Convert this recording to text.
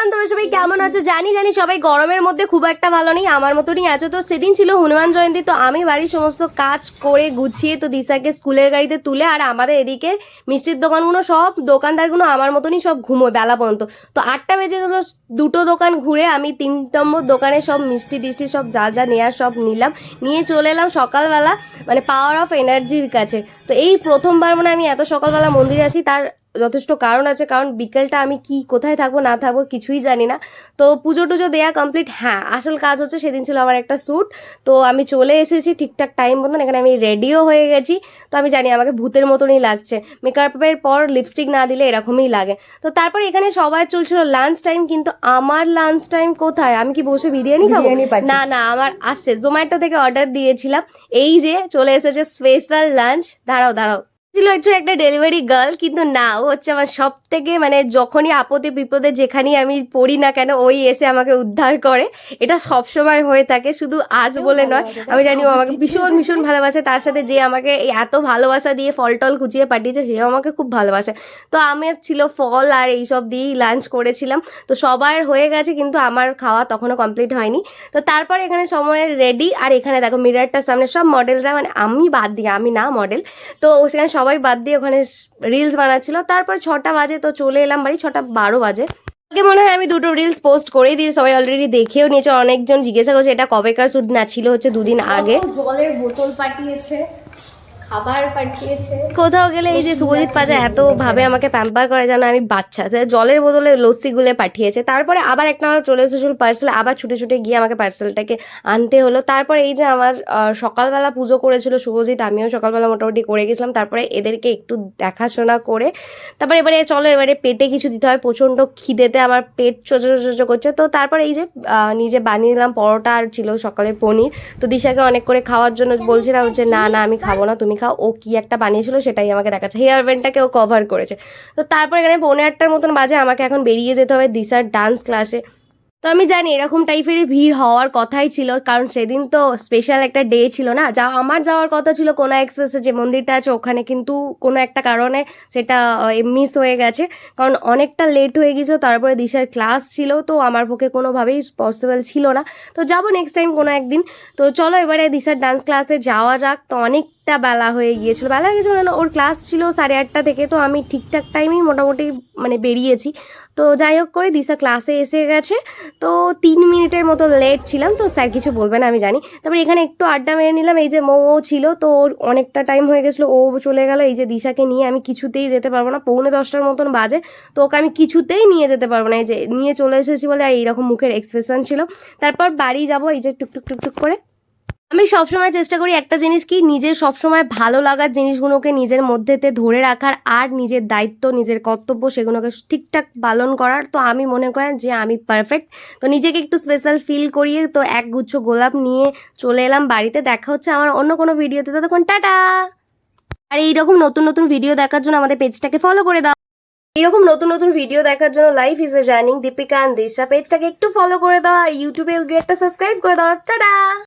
Everyone তোমরা সবাই কেমন আছো? জানি জানি সবাই গরমের মধ্যে খুব একটা ভালো নেই। আমার মতনই আছো। তো সেদিন ছিল হনুমান জয়ন্তী, তো আমি বাড়ির সমস্ত কাজ করে গুছিয়ে, তো দিশাকে স্কুলের গাড়িতে তুলে আর আমাদের এদিকে মিষ্টির দোকানগুলো সব, দোকানদারগুলো আমার মতনই সব ঘুমোয় বেলা পর্যন্ত। তো আটটা বেজে গেল, দুটো দোকান ঘুরে আমি তিন নম্বর দোকানে সব মিষ্টি টিষ্টি সব যা যা নেওয়ার সব নিলাম। নিয়ে চলে এলাম সকালবেলা মানে পাওয়ার অফ এনার্জির কাছে। তো এই প্রথমবার মানে আমি এত সকালবেলা মন্দিরে আসি, তার যথেষ্ট কারণ আছে কারণ বিকেলটা আমি কি কোথায় থাকব না থাকব কিছুই জানি না। তো পুজো টুজো দেয়া কমপ্লিট হ্যাঁ আসল কাজ হচ্ছে সেদিন ছিল আমার একটা শ্যুট তো আমি চলে এসেছি ঠিকঠাক টাইম মতন এখানে আমি রেডিও হয়ে গেছি। তো আমি জানি আমাকে ভূতের মতনই লাগছে। মেকআপের পর লিপস্টিক না দিলে এরকমই লাগে। তো তারপর এখানে সবাই চলছিল লাঞ্চ টাইম কিন্তু আমার লাঞ্চ টাইম কোথায়? আমি কি বসে বিরিয়ানি খাব? না না আমার আসছে। জোম্যাটো থেকে অর্ডার দিয়েছিলাম। এই যে চলে এসেছে স্পেশাল লাঞ্চ দাঁড়াও দাঁড়াও। ছিল একটু একটা ডেলিভারি গার্ল কিন্তু না ও হচ্ছে আমার সব থেকে মানে যখনই আপদে বিপদে যেখানেই আমি পড়ি না কেন ওই এসে আমাকে উদ্ধার করে। এটা সব সময় হয়ে থাকে শুধু আজ বলে নয় আমি জানি ও আমাকে ভীষণ ভীষণ ভালোবাসে তার সাথে যে আমাকে এত ভালোবাসা দিয়ে ফল টল কুচিয়ে পাঠিয়েছে সেও আমাকে খুব ভালোবাসে। তো আমার ছিল ফল আর এইসব দিয়েই লাঞ্চ করেছিলাম। তো সবার হয়ে গেছে কিন্তু আমার খাওয়া তখনও কমপ্লিট হয়নি। তো তারপর এখানে সময় রেডি আর এখানে দেখো মিরারটার সামনে সব মডেলরা মানে আমি বাদ দিয়ে আমি না মডেল তো সেখানে সবাই বাদ দিয়ে ওখানে রিলস বানাচ্ছিল। তারপর ছটা বাজে তো চলে এলাম বাড়ি, ছটা বারো বাজে। আগে মনে হয় আমি দুটো রিলস পোস্ট করেই দিয়ে সবাই অলরেডি দেখেও নিয়েছে। অনেকজন জিজ্ঞাসা করছে, এটা কবেকার শুট না, ছিল হচ্ছে দুদিন আগে। জলের বোতল পাঠিয়েছে। খাবার পাঠিয়েছে। কোথাও গেলে এই যে শুভজিৎ পাজা এত ভাবে আমাকে প্যাম্পার করে যেন আমি বাচ্চা। জলের বোতলে লস্যি গুলে পাঠিয়েছে। তারপরে আবার একটা আমার চলে এসেছিল পার্সেল আবার ছুটে ছুটে গিয়ে আমাকে পার্সেলটাকে আনতে হলো। তারপরে এই যে আমার সকালবেলা পুজো করেছিল শুভজিৎ আমিও সকালবেলা মোটামুটি করে গেছিলাম। তারপরে এদেরকে একটু দেখাশোনা করে তারপরে এবারে চলো এবারে পেটে কিছু দিতে হয়। প্রচণ্ড খিদেতে আমার পেট চোচো চোচো করছে। তো তারপরে এই যে নিজে বানিয়ে নিলাম পরোটা আর ছিল সকালের পনির। তো দিশাকে অনেক করে খাওয়ার জন্য বলছিলাম যে না না আমি খাব না তুমি খাও ও কি একটা বানিয়েছিল সেটাই আমাকে দেখাচ্ছে। হেয়ার ব্যান্ডটাকে ও কভার করেছে। তো তারপর এখানে পৌনে আটটার মতন বাজে আমাকে এখন বেরিয়ে যেতে হবে দিশার ডান্স ক্লাসে তো আমি জানি এরকম টাইপেরই ভিড় হওয়ার কথাই ছিল, কারণ সেদিন তো স্পেশাল একটা ডে ছিল না। যা, আমার যাওয়ার কথা ছিল কোনা এক্সপ্রেসে যে মন্দিরটা আছে ওখানে কিন্তু কোনো একটা কারণে সেটা মিস হয়ে গেছে। কারণ অনেকটা লেট হয়ে গেছিল তারপরে দিশার ক্লাস ছিল, তো আমার পক্ষে কোনোভাবেই পসিবল ছিল না। তো যাব নেক্সট টাইম কোনো একদিন। তো চলো এবারে দিশার ডান্স ক্লাসে যাওয়া যাক। তো অনেকটা বেলা হয়ে গিয়েছিল। বেলা হয়ে গেছিল মানে ওর ক্লাস ছিল সাড়ে আটটা থেকে, তো আমি ঠিকঠাক টাইমেই মোটামুটি মানে বেরিয়েছি। তো যাই হোক করে দিশা ক্লাসে এসে গেছে। তো তিন মিনিটের মতো লেট ছিলাম, তো স্যার কিছু বলবে না, আমি জানি। তারপরে এখানে একটু আড্ডা মেরে নিলাম, এই যে মৌ ছিল, তো ওর অনেকটা টাইম হয়ে গেছিল, ও চলে গেল, এই যে দিশাকে নিয়ে আমি কিছুতেই যেতে পারব না, পৌনে দশটার মতন বাজে, তো ওকে আমি কিছুতেই নিয়ে যেতে পারব না, এই যে নিয়ে চলে এসেছি বলে আর এইরকম মুখের এক্সপ্রেশন ছিল। তারপর বাড়ি যাব, এই যে টুকটুক টুকটুক করে। আমি সবসময় চেষ্টা করি একটা জিনিস কি, নিজের সবসময় ভালো লাগার জিনিসগুলোকে নিজের মধ্যেতে ধরে রাখার আর নিজের দায়িত্ব, নিজের কর্তব্য সেগুলোকে ঠিকঠাক পালন করার। তো আমি মনে করেন যে আমি পারফেক্ট তো নিজেকে একটু স্পেশাল ফিল করিয়ে তো এক গুচ্ছ গোলাপ নিয়ে চলে এলাম বাড়িতে। দেখা হচ্ছে আমার অন্য কোনো ভিডিওতে। ততক্ষণ টাটা! আর এইরকম নতুন নতুন ভিডিও দেখার জন্য আমাদের পেজটাকে ফলো করে দাও। এরকম নতুন নতুন ভিডিও দেখার জন্য life is a journey Deepika and Disha পেজটাকে একটু ফলো করে দাও। আর ইউটিউবে গিয়ে একটা সাবস্ক্রাইব করে দাও। টাটা!